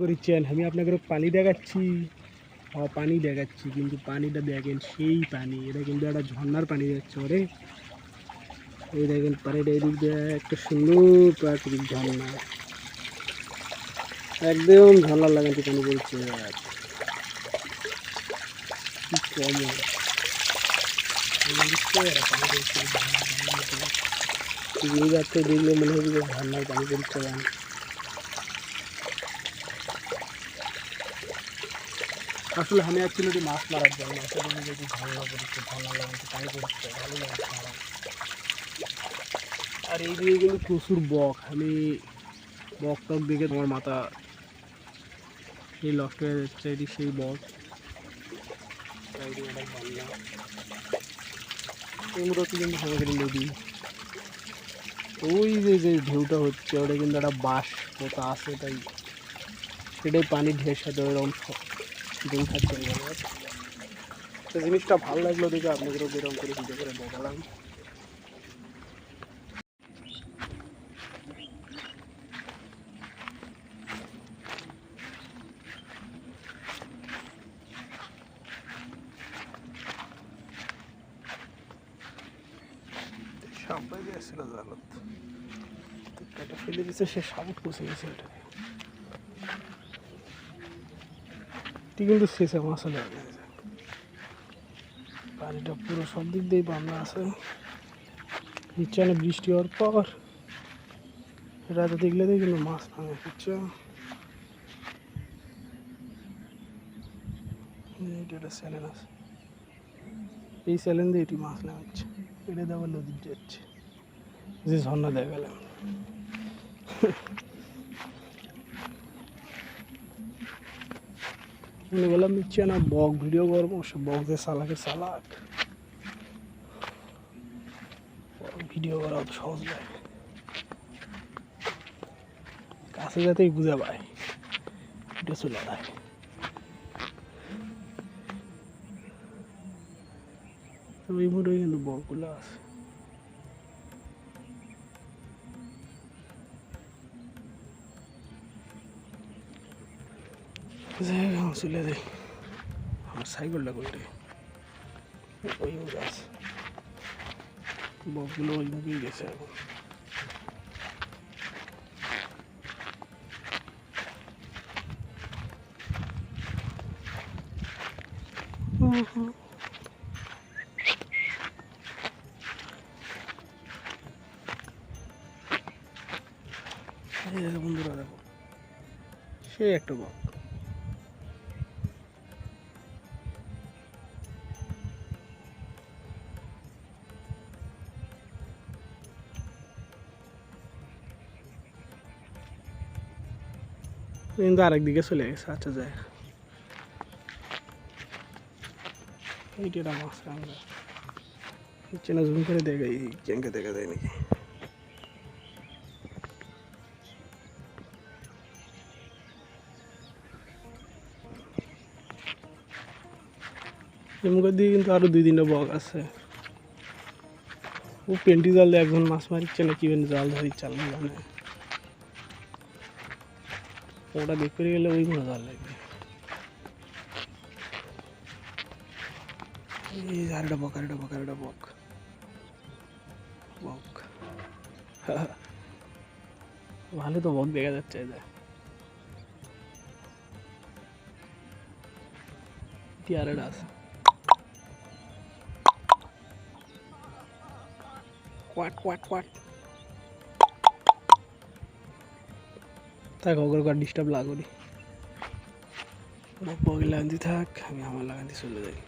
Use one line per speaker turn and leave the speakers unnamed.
করেছেন, আমি আপনাকে পানি দেখাচ্ছি। হ্যাঁ পানি দেখাচ্ছি, কিন্তু পানিটা দেখেন, সেই পানি। এটা কিন্তু একটা ঝর্ণার পানি যাচ্ছে, ওরে। এই দেখেন, পানিটা এদিক দিয়ে একটা সুন্দর প্রাকৃতিক ঝর্ণা। একদম ঝর্ণা লাগাতে পানি বলছে। দেখলে মনে হবে যে ঝর্ণার পানি পড়ছে আসলে আমি অ্যাকচুয়ালি মাছ মারার জন্য, আসলে আমি যদি ঝর্ণা পড়ছে ঝর্ণা লাগাতে পানি পড়ছে ভালো লাগে মারা আর এই দিকে কিন্তু প্রচুর বক, আমি বক টক দেখে তোমার মাথা সেই লক্ষ্য হয়ে যাচ্ছে, এটি সেই বক। এই কিন্তু ওই যে যে ঢেউটা হচ্ছে, ওটা কিন্তু একটা বাঁশ পোতা আছে, তাই সেটাই পানি ঢের সাথে ওরকম দিন খাচ্ছে। তো জিনিসটা ভালো লাগল দেখে আপনাদেরও বেরম করে ভিডিও করে দেখালাম সাপ বাইরে আসছিল জালত তো কেটে ফেলে দিছে সে সাবুত পচে গেছে এটা এটি কিন্তু শেষে মাছ লাগে পানিটা পুরো সব দিক দিয়েই বান্ধা আছে। নিচে অনেক বৃষ্টি হওয়ার পর রাতে দেখলে দিয়ে কিন্তু মাছ ভাঙে বুঝছ একটা স্যালেন আছে। এই স্যালেন দিয়ে এটি মাছ লাগাচ্ছে এটা দেওয়ার নদীর যাচ্ছে। যে ঝর্ণা দেখালাম মনে বললাম নিচ্ছে না, বক ভিডিও করব, সে বক যে সালাকে সালাক ভিডিও করা সহজ নয় কাছে যাতেই বুঝে পায় এটা চলে যায়। ওই মুড়ে কিন্তু বকগুলো আছে। জায়গা চলে যাই আমার সাইকেলটা করে ওই গাছ বকগুলো ওই মুখেই গেছে এখন। বন্ধুরা, দেখো। সে একটা বক। কিন্তু আরেক দিকে চলে গেছে আচ্ছা যায় এইটা একটা মাছ আমরা চেনা জুম করে দেখা এই ক্যাঙ্কে দেখা যায় নাকি এমুখের দিকে কিন্তু আরও দুই তিনটা বক আছে ও পেন্টি জাল দিয়ে একজন মাছ মারিচ্ছে না কি জাল ধরি চাল জানে ওটা বের করে গেলে ওই কোনো জাল লাগবে এই যে আরেকটা বক আরেকটা বক আরেকটা বক বক ভালো তো বক দেখা যাচ্ছে এই যে এটি আরেকটা আছে কোয়াট কোয়াট কোয়াট থাক আর ডিস্টার্ব লাগনি। বক বগি লাগান্তি থাক আমি আমার লাগান্তি চলে যাই।